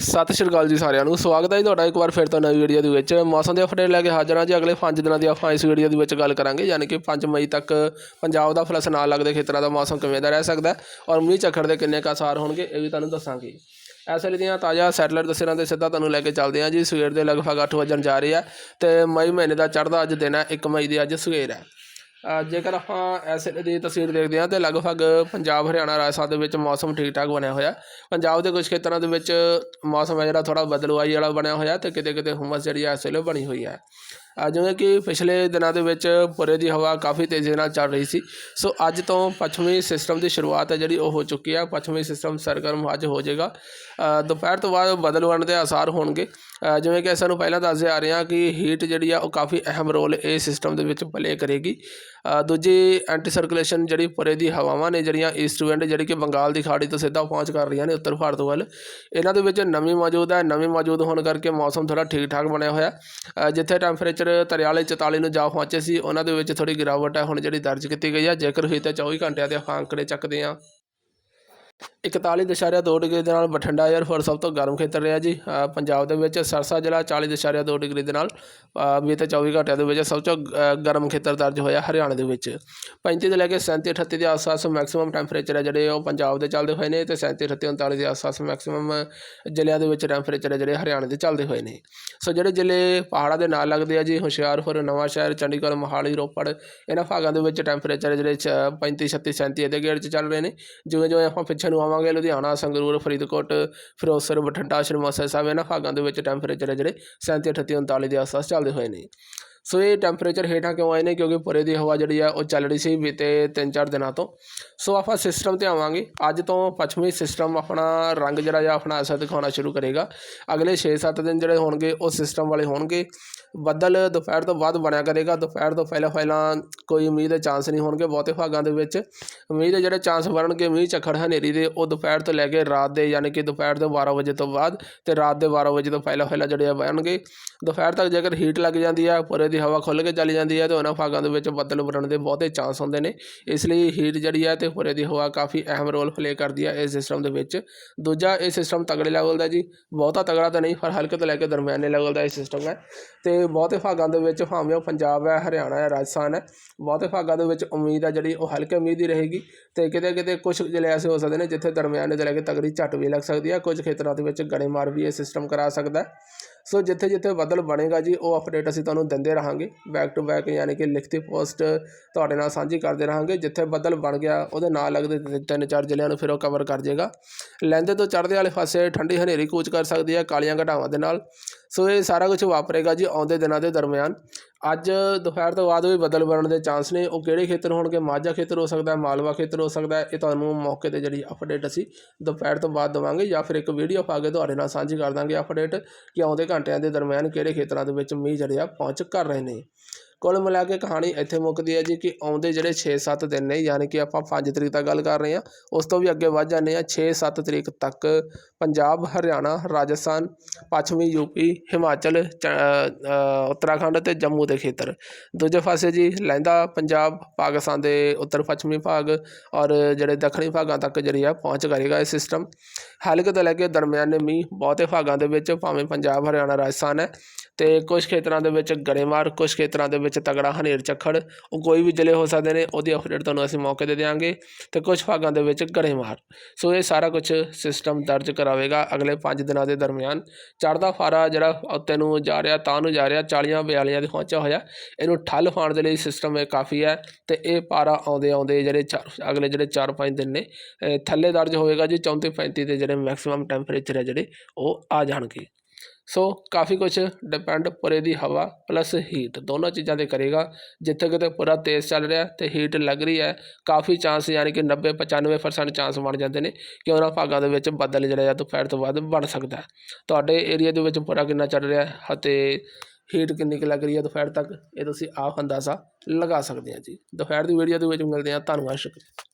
ਸਤਿ ਸ਼੍ਰੀ ਅਕਾਲ ਜੀ ਸਾਰਿਆਂ ਨੂੰ। ਸਵਾਗਤ ਹੈ ਜੀ ਤੁਹਾਡਾ ਇੱਕ ਵਾਰ ਫਿਰ ਤੋਂ ਨਵੀਂ ਵੀਡੀਓ ਦੇ ਵਿੱਚ। ਮੌਸਮ ਦੇ ਅਪਡੇਟ ਲੈ ਕੇ ਹਾਜ਼ਰ ਹਾਂ ਜੀ। ਅਗਲੇ 5 ਦਿਨਾਂ ਦੀ ਆਪਾਂ ਇਸ ਵੀਡੀਓ ਦੇ ਵਿੱਚ ਗੱਲ ਕਰਾਂਗੇ। ਯਾਨੀ ਕਿ 5 ਮਈ ਤੱਕ ਪੰਜਾਬ ਦਾ ਫਲਸ ਨਾਲ ਲੱਗਦੇ ਖੇਤਰਾਂ ਦਾ ਮੌਸਮ ਕਿਵੇਂ ਦਾ ਰਹਿ ਸਕਦਾ ਔਰ ਮੀਂਹ ਝੱਖੜ ਦੇ ਕਿੰਨੇ ਕੁ ਅਸਾਰ ਹੋਣਗੇ, ਇਹ ਵੀ ਤੁਹਾਨੂੰ ਦੱਸਾਂਗੇ ਇਸ ਵੇਲੇ ਦੀਆਂ ਤਾਜ਼ਾ ਸੈਟਲਾਈਟ ਦੱਸਣਾ ਤੇ ਸਿੱਧਾ ਤੁਹਾਨੂੰ ਲੈ ਕੇ ਚੱਲਦੇ ਹਾਂ ਜੀ। ਸਵੇਰ ਦੇ ਲਗਭਗ 8 ਵਜਣ ਜਾ ਰਹੇ ਹੈ ਤੇ ਮਈ ਮਹੀਨੇ ਦਾ ਚੜ੍ਹਦਾ ਅੱਜ ਦਿਨ ਹੈ 1 ਮਈ ਦੀ ਅੱਜ ਸਵੇਰ ਹੈ। ਜੇਕਰ ਆਪਾਂ ਇਸ ਦੀ ਤਸਵੀਰ ਦੇਖਦੇ ਹਾਂ ਤੇ ਲਗਭਗ ਪੰਜਾਬ, ਹਰਿਆਣਾ, ਰਾਜਸਥਾਨ ਦੇ ਵਿੱਚ ਮੌਸਮ ਠੀਕ ਠਾਕ ਬਣਿਆ ਹੋਇਆ। ਪੰਜਾਬ ਦੇ ਕੁਝ ਖੇਤਰਾਂ ਦੇ ਵਿੱਚ ਮੌਸਮ ਹੈ ਜਿਹੜਾ ਥੋੜਾ ਬਦਲਵਾਈ ਵਾਲਾ ਬਣਿਆ ਹੋਇਆ ਤੇ ਕਿਤੇ ਕਿਤੇ ਹੁਮਸ ਜਿਹੜੀ ਹੈ ਇਸ ਵੇਲੇ ਬਣੀ ਹੋਈ ਹੈ। ਜਿਵੇਂ ਕਿ ਪਿਛਲੇ ਦਿਨਾਂ ਦੇ ਵਿੱਚ ਪੁਰੇ ਦੀ ਹਵਾ ਕਾਫੀ ਤੇਜ਼ੀ ਨਾਲ ਚੱਲ ਰਹੀ ਸੀ। ਸੋ ਅੱਜ ਤੋਂ ਪੱਛਮੀ ਸਿਸਟਮ ਦੀ ਸ਼ੁਰੂਆਤ ਹੈ ਜਿਹੜੀ ਉਹ ਹੋ ਚੁੱਕੀ ਆ ਪੱਛਮੀ ਸਿਸਟਮ ਸਰਗਰਮ ਅੱਜ ਹੋ ਜਾਏਗਾ। ਦੁਪਹਿਰ ਤੋਂ ਬਾਅਦ ਬਦਲ ਬਣਨ ਦੇ ਆਸਾਰ ਹੋਣਗੇ। ਜਿਵੇਂ ਕਿ ਸਾਨੂੰ ਪਹਿਲਾਂ ਦੱਸਦੇ ਆ ਰਹੇ ਹਾਂ ਕਿ ਹੀਟ ਜਿਹੜੀ ਆ ਉਹ ਕਾਫੀ ਅਹਿਮ ਰੋਲ ਇਹ ਸਿਸਟਮ ਦੇ ਵਿੱਚ ਪਲੇ ਕਰੇਗੀ। ਦੂਜੀ ਐਂਟੀ ਸਰਕੂਲੇਸ਼ਨ ਜਿਹੜੀ ਪੁਰੇ ਦੀ ਹਵਾਵਾਂ ਨੇ ਜਿਹੜੀਆਂ ਈਸਟ ਵਿੰਡ ਜਿਹੜੀ ਕਿ ਬੰਗਾਲ ਦੀ ਖਾੜੀ ਤੋਂ ਸਿੱਧਾ ਪਹੁੰਚ ਕਰ ਰਹੀਆਂ ਨੇ ਉੱਤਰ ਭਾਰਤ ਵੱਲ। ਇਹਨਾਂ ਦੇ ਵਿੱਚ ਨਮੀ ਮੌਜੂਦ ਹੈ। ਨਮੀ ਮੌਜੂਦ ਹੋਣ ਕਰਕੇ ਮੌਸਮ ਥੋੜਾ ਠੀਕ ਠਾਕ ਬਣਿਆ ਹੋਇਆ। ਜਿੱਥੇ ਟੈਂਪਰੇਚਰ 43 44 ਨੂੰ ਜਾ ਪਹੁੰਚੇ ਸੀ। ਉਹਨਾਂ ਦੇ ਵਿੱਚ ਥੋੜੀ ਗਿਰਾਵਟ ਹੈ। ਹੁਣ ਜਿਹੜੀ ਦਰਜ ਕੀਤੀ ਗਈ ਹੈ, ਜੇਕਰ ਹੋਈ ਤਾਂ 24 ਘੰਟਿਆਂ ਦੇ ਆਪਾਂ ਅੰਕੜੇ ਚੱਕਦੇ ਹਾਂ। 41.2 ਡਿਗਰੀ ਦੇ ਨਾਲ ਬਠਿੰਡਾ 에ਅਰਫੋਰਸ ਸਭ ਤੋਂ ਗਰਮ ਖੇਤਰ ਰਿਹਾ ਜੀ। ਪੰਜਾਬ ਦੇ ਵਿੱਚ ਸਰਸਾ ਜ਼ਿਲ੍ਹਾ 40.2 ਡਿਗਰੀ ਦੇ ਨਾਲ ਬੀਤੇ 24 ਘੰਟਿਆਂ ਦੇ ਵਿੱਚ ਸਭ ਤੋਂ ਅ, ਗਰਮ ਖੇਤਰ ਦਰਜ ਹੋਇਆ ਹਰਿਆਣਾ ਦੇ ਵਿੱਚ। 35 ਤੋਂ ਲੈ ਕੇ 37 38 ਦੇ ਆਸ-ਪਾਸ ਮੈਕਸਿਮਮ ਟੈਂਪਰੇਚਰ ਹੈ ਜਿਹੜੇ ਉਹ ਪੰਜਾਬ ਦੇ ਚੱਲਦੇ ਹੋਏ ਨੇ ਤੇ 37 38 39 ਦੇ ਆਸ-ਪਾਸ ਮੈਕਸਿਮਮ ਜ਼ਿਲ੍ਹਿਆਂ ਦੇ ਵਿੱਚ ਟੈਂਪਰੇਚਰ ਹੈ ਜਿਹੜੇ ਹਰਿਆਣਾ ਦੇ ਚੱਲਦੇ ਹੋਏ ਨੇ। ਸੋ ਜਿਹੜੇ ਜ਼ਿਲ੍ਹੇ ਪਹਾੜਾਂ ਦੇ ਨਾਲ ਲੱਗਦੇ ਆ ਜੀ ਹੁਸ਼ਿਆਰਪੁਰ ਨਵਾਂਸ਼ਹਿਰ ਚੰਡੀਗੜ੍ਹ ਮੋਹਾਲੀ ਰੋਪੜ ਇਹਨਾਂ ਭਾਗਾਂ ਦੇ ਵਿੱਚ ਟੈਂਪਰੇਚਰ ਜਿਹੜੇ ਚ 35 36 37 ਦੇ ਗੇੜ 'ਚ ਚੱਲ ਰਹੇ ਨੇ। ਜਿਵੇਂ ਜਿਵੇਂ ਆਪਾਂ ਪਿੱਛੇ ਨੂੰ ਆਵਾਂਗੇ ਲੁਧਿਆਣਾ, ਸੰਗਰੂਰ, ਫਰੀਦਕੋਟ, ਫਿਰੋਜ਼ਪੁਰ, ਬਠਿੰਡਾ, ਸ਼੍ਰੀ ਮੁਕਤਸਰ ਸਾਹਿਬ, ਇਹਨਾਂ ਭਾਗਾਂ ਦੇ ਵਿੱਚ ਟੈਂਪਰੇਚਰ ਹੈ ਜਿਹੜੇ 37 38 39 ਦੇ ਆਸ-ਪਾਸ ਚੱਲਦੇ ਹੋਏ ਨੇ। ਸੋ ਇਹ ਟੈਂਪਰੇਚਰ ਹੇਠਾਂ ਕਿਉਂ ਆਏ ਨੇ? ਕਿਉਂਕਿ ਪੁਰੇ ਦੀ ਹਵਾ ਜਿਹੜੀ ਆ, ਉਹ ਚੱਲ ਰਹੀ ਸੀ ਬੀਤੇ 3-4 ਦਿਨਾਂ ਤੋਂ। ਸੋ ਆਪਾਂ ਸਿਸਟਮ ਤੇ ਆਵਾਂਗੇ। ਅੱਜ ਤੋਂ ਪੱਛਮੀ ਸਿਸਟਮ ਆਪਣਾ ਰੰਗ ਜਿਹੜਾ ਆ, ਆਪਣਾ ਅਸਰ ਦਿਖਾਉਣਾ ਸ਼ੁਰੂ ਕਰੇਗਾ। ਅਗਲੇ 6-7 ਦਿਨ ਜਿਹੜੇ ਹੋਣਗੇ, ਉਹ ਸਿਸਟਮ ਵਾਲੇ ਹੋਣਗੇ। ਬੱਦਲ ਦੁਪਹਿਰ ਤੋਂ ਬਾਅਦ ਬਣਿਆ ਕਰੇਗਾ। ਦੁਪਹਿਰ ਤੋਂ ਪਹਿਲਾਂ ਪਹਿਲਾਂ ਕੋਈ ਮੀਂਹ ਦੇ ਚਾਂਸ ਨਹੀਂ ਹੋਣਗੇ ਬਹੁਤੇ ਭਾਗਾਂ ਦੇ ਵਿੱਚ। ਮੀਂਹ ਦੇ ਜਿਹੜੇ ਚਾਂਸ ਬਣਨਗੇ ਮੀਂਹ ਝੱਖੜ ਹਨੇਰੀ ਦੇ, ਉਹ ਦੁਪਹਿਰ ਤੋਂ ਲੈ ਕੇ ਰਾਤ ਦੇ, ਯਾਨੀ ਕਿ ਦੁਪਹਿਰ ਦੇ 12 ਵਜੇ ਤੋਂ ਬਾਅਦ ਤੇ ਰਾਤ ਦੇ 12 ਵਜੇ ਤੋਂ ਪਹਿਲਾਂ ਪਹਿਲਾਂ ਜਿਹੜੇ ਆ ਬਣਨਗੇ। ਦੁਪਹਿਰ ਤੱਕ ਜੇਕਰ ਹੀਟ ਲੱਗ ਜਾਂਦੀ ਆ, ਪੁਰੇ ਦੀ ਹਵਾ ਖੁੱਲ੍ਹ ਕੇ ਚਲੀ ਜਾਂਦੀ ਹੈ ਅਤੇ ਉਹਨਾਂ ਭਾਗਾਂ ਦੇ ਵਿੱਚ ਬੱਦਲ ਬਣਨ ਦੇ ਬਹੁਤੇ ਚਾਂਸ ਹੁੰਦੇ ਨੇ। ਇਸ ਲਈ ਹੀਟ ਜਿਹੜੀ ਹੈ ਅਤੇ ਪੁਰੇ ਦੀ ਹਵਾ ਕਾਫੀ ਅਹਿਮ ਰੋਲ ਪਲੇ ਕਰਦੀ ਹੈ ਇਸ ਸਿਸਟਮ ਦੇ ਵਿੱਚ। ਦੂਜਾ, ਇਹ ਸਿਸਟਮ ਤਗੜੇ ਲੈਵਲ ਦਾ ਜੀ। ਬਹੁਤਾ ਤਗੜਾ ਤਾਂ ਨਹੀਂ, ਪਰ ਹਲਕੇ ਤੋਂ ਲੈ ਕੇ ਦਰਮਿਆਨੇ ਲੈਵਲ ਦਾ ਇਹ ਸਿਸਟਮ ਹੈ। ਤੇ ਬਹੁਤੇ ਭਾਗਾਂ ਦੇ ਵਿੱਚ ਭਾਵੇਂ ਉਹ ਪੰਜਾਬ ਹੈ, ਹਰਿਆਣਾ ਹੈ, ਰਾਜਸਥਾਨ ਹੈ, ਬਹੁਤੇ ਭਾਗਾਂ ਦੇ ਵਿੱਚ ਉਮੀਦ ਹੈ ਜਿਹੜੀ ਉਹ ਹਲਕੇ ਉਮੀਦ ਹੀ ਰਹੇਗੀ ਤੇ ਕਿਤੇ ਕਿਤੇ ਕੁਝ ਜ਼ਿਲ੍ਹੇ ਐਸੇ ਹੋ ਸਕਦੇ ਨੇ, ਜਿੱਥੇ ਦਰਮਿਆਨੇ ਤੋਂ ਲੈ ਕੇ ਤਗੜੀ ਝੱਟ ਵੀ ਲੱਗ ਸਕਦੀ ਹੈ। ਕੁਝ ਖੇਤਰਾਂ ਦੇ ਵਿੱਚ ਗੜੇਮਾਰ ਵੀ ਇਹ ਸਿਸਟਮ ਕਰਾ ਸਕਦਾ ਸੋ ਜਿੱਥੇ ਜਿੱਥੇ ਬੱਦਲ ਬਣੇਗਾ ਜੀ, ਉਹ ਅਪਡੇਟ ਅਸੀਂ ਤੁਹਾਨੂੰ ਦਿੰਦੇ ਰਹਾਂਗੇ। ਬੈਕ ਟੂ ਬੈਕ ਯਾਨੀ ਕਿ ਲਿਖਤੀ ਪੋਸਟ ਤੁਹਾਡੇ ਨਾਲ ਸਾਂਝੀ ਕਰਦੇ ਰਹਾਂਗੇ। ਜਿੱਥੇ ਬੱਦਲ ਬਣ ਗਿਆ, ਉਹਦੇ ਨਾਲ ਲੱਗਦੇ ਤਿੰਨ- ਚਾਰ ਜ਼ਿਲ੍ਹਿਆਂ ਨੂੰ ਫਿਰ ਉਹ ਕਵਰ ਕਰ ਜਾਏਗਾ ਲਹਿੰਦੇ ਤੋਂ ਚੜ੍ਹਦੇ ਵਾਲੇ ਪਾਸੇ ਠੰਡੀ ਹਨੇਰੀ ਕੂਚ ਕਰ ਸਕਦੀ ਹੈ ਕਾਲੀਆਂ ਘਟਾਵਾਂ ਦੇ ਨਾਲ। ਸੋ ਇਹ ਸਾਰਾ ਕੁਝ ਵਾਪਰੇਗਾ ਜੀ ਆਉਂਦੇ ਦਿਨਾਂ ਦੇ ਦਰਮਿਆਨ। ਅੱਜ ਦੁਪਹਿਰ ਤੋਂ ਬਾਅਦ ਵੀ ਬੱਦਲ ਬਣਨ ਦੇ ਚਾਂਸ ਨੇ। ਉਹ ਕਿਹੜੇ ਖੇਤਰ ਹੋਣਗੇ? ਮਾਝਾ ਖੇਤਰ ਹੋ ਸਕਦਾ, ਮਾਲਵਾ ਖੇਤਰ ਹੋ ਸਕਦਾ। ਇਹ ਤੁਹਾਨੂੰ ਮੌਕੇ ਤੇ ਜਿਹੜੀ ਅਪਡੇਟ ਅਸੀਂ ਦੁਪਹਿਰ ਤੋਂ ਬਾਅਦ ਦਵਾਂਗੇ ਜਾਂ ਫਿਰ ਇੱਕ ਵੀਡੀਓ ਪਾ ਕੇ ਤੁਹਾਡੇ ਨਾਲ ਸਾਂਝੀ ਕਰ ਦਾਂਗੇ ਅਪਡੇਟ ਕਿ ਆਉਂਦੇ ਘੰਟਿਆਂ ਦੇ ਦਰਮਿਆਨ ਕਿਹੜੇ ਖੇਤਰਾਂ ਦੇ ਵਿੱਚ ਮੀਂਹ ਜਿਹੜੇ ਆ ਪਹੁੰਚ ਕਰ ਰਹੇ ਨੇ। ਕੁੱਲ ਮਿਲਾ ਕੇ ਕਹਾਣੀ ਇੱਥੇ ਮੁੱਕਦੀ ਹੈ ਜੀ ਕਿ ਆਉਂਦੇ ਜਿਹੜੇ 6-7 ਦਿਨ ਨੇ, ਯਾਨੀ ਕਿ ਆਪਾਂ 5 ਤਰੀਕ ਤੱਕ ਗੱਲ ਕਰ ਰਹੇ ਹਾਂ, ਉਸ ਤੋਂ ਵੀ ਅੱਗੇ ਵੱਧ ਜਾਂਦੇ ਹਾਂ 6-7 ਤਰੀਕ ਤੱਕ ਪੰਜਾਬ, ਹਰਿਆਣਾ, ਰਾਜਸਥਾਨ, ਪੱਛਮੀ ਯੂਪੀ ਹਿਮਾਚਲ, ਚ- ਉੱਤਰਾਖੰਡ ਤੇ ਜੰਮੂ ਦੇ ਖੇਤਰ। ਦੂਜੇ ਪਾਸੇ ਜੀ ਲਹਿੰਦਾ ਪੰਜਾਬ, ਪਾਕਿਸਤਾਨ ਦੇ ਉੱਤਰ ਪੱਛਮੀ ਭਾਗ ਔਰ ਜਿਹੜੇ ਦੱਖਣੀ ਭਾਗਾਂ ਤੱਕ ਜਿਹੜੀ ਆ ਪਹੁੰਚ ਕਰੇਗਾ ਇਹ ਸਿਸਟਮ ਹਲਕੇ ਤੋਂ ਲੈ ਕੇ ਦਰਮਿਆਨੇ ਮੀਂਹ ਬਹੁਤੇ ਭਾਗਾਂ ਦੇ ਵਿੱਚ, ਭਾਵੇਂ ਪੰਜਾਬ, ਹਰਿਆਣਾ, ਰਾਜਸਥਾਨ ਹੈ ਤੇ ਕੁਝ ਖੇਤਰਾਂ ਦੇ ਵਿੱਚ ਗੜੇਮਾਰ ਕੁਝ ਖੇਤਰਾਂ ਦੇ ਵਿੱਚ ਤਗੜਾ ਹਨੇਰ ਚੱਖੜ ਉਹ ਕੋਈ ਵੀ ਜ਼ਿਲ੍ਹੇ ਹੋ ਸਕਦੇ ਨੇ, ਉਹਦੀ ਅਪਡੇਟ ਤੁਹਾਨੂੰ ਅਸੀਂ ਮੌਕੇ ਤੇ ਦਿਆਂਗੇ ਤੇ ਕੁਝ ਭਾਗਾਂ ਦੇ ਵਿੱਚ ਗੜੇਮਾਰ ਸੋ ਇਹ ਸਾਰਾ ਕੁਝ ਸਿਸਟਮ ਦਰਜ ਕਰਾਵੇਗਾ ਅਗਲੇ 5 ਦਿਨਾਂ ਦੇ ਦਰਮਿਆਨ। ਚੜ੍ਹਦਾ ਫਾਰਾ ਜਿਹੜਾ ਉੱਤੇ ਨੂੰ ਜਾ ਰਿਹਾ, ਤਾਂ ਨੂੰ ਜਾ ਰਿਹਾ 40 42 ਦੇ ਪਹੁੰਚਿਆ ਹੋਇਆ, ਇਹਨੂੰ ਠੱਲ ਪਾਉਣ ਦੇ ਲਈ ਸਿਸਟਮ ਇਹ ਕਾਫੀ ਹੈ ਤੇ ਇਹ ਪਾਰਾ ਆਉਂਦੇ ਆਉਂਦੇ ਜਿਹੜੇ ਚਾਰ- ਅਗਲੇ ਜਿਹੜੇ 4-5 ਦਿਨ ਨੇ ਥੱਲੇ ਦਰਜ ਹੋਵੇਗਾ ਜੀ 34 35 ਦੇ ਜਿਹੜੇ ਮੈਕਸਿਮਮ ਟੈਂਪਰੇਚਰ ਹੈ ਜਿਹੜੇ, ਉਹ ਆ ਜਾਣਗੇ। ਸੋ ਕਾਫੀ ਕੁਝ ਡਿਪੈਂਡ ਪੁਰੇ ਦੀ ਹਵਾ ਪਲੱਸ ਹੀਟ ਦੋਨੋਂ ਚੀਜ਼ਾਂ ਤੇ ਕਰੇਗਾ। ਜਿੱਥੇ ਕਿਤੇ ਪੂਰਾ ਤੇਜ਼ ਚੱਲ ਰਿਹਾ ਤੇ ਹੀਟ ਲੱਗ ਰਹੀ ਹੈ, ਕਾਫੀ ਚਾਂਸ ਯਾਨੀ ਕਿ 90 95% ਚਾਂਸ ਬਣ ਜਾਂਦੇ ਨੇ ਕਿ ਉਹਨਾਂ ਭਾਗਾਂ ਦੇ ਵਿੱਚ ਬੱਦਲ ਜਿਹੜਾ ਹੈ ਦੁਪਹਿਰ ਤੋਂ ਬਾਅਦ ਬਣ ਸਕਦਾ ਤੁਹਾਡੇ ਏਰੀਆ ਦੇ ਵਿੱਚ ਪੂਰਾ ਕਿੰਨਾ ਚੱਲ ਰਿਹਾ ਅਤੇ ਹੀਟ ਕਿੰਨੀ ਕੁ ਲੱਗ ਰਹੀ ਹੈ ਦੁਪਹਿਰ ਤੱਕ, ਇਹ ਤੁਸੀਂ ਆਪ ਅੰਦਾਜ਼ਾ ਲਗਾ ਸਕਦੇ ਆ ਜੀ। ਦੁਪਹਿਰ ਦੀ ਵੀਡੀਓ ਦੇ ਵਿੱਚ ਮਿਲਦੇ ਹਾਂ, ਧੰਨਵਾਦ, ਸ਼ੁਕਰੀਆ।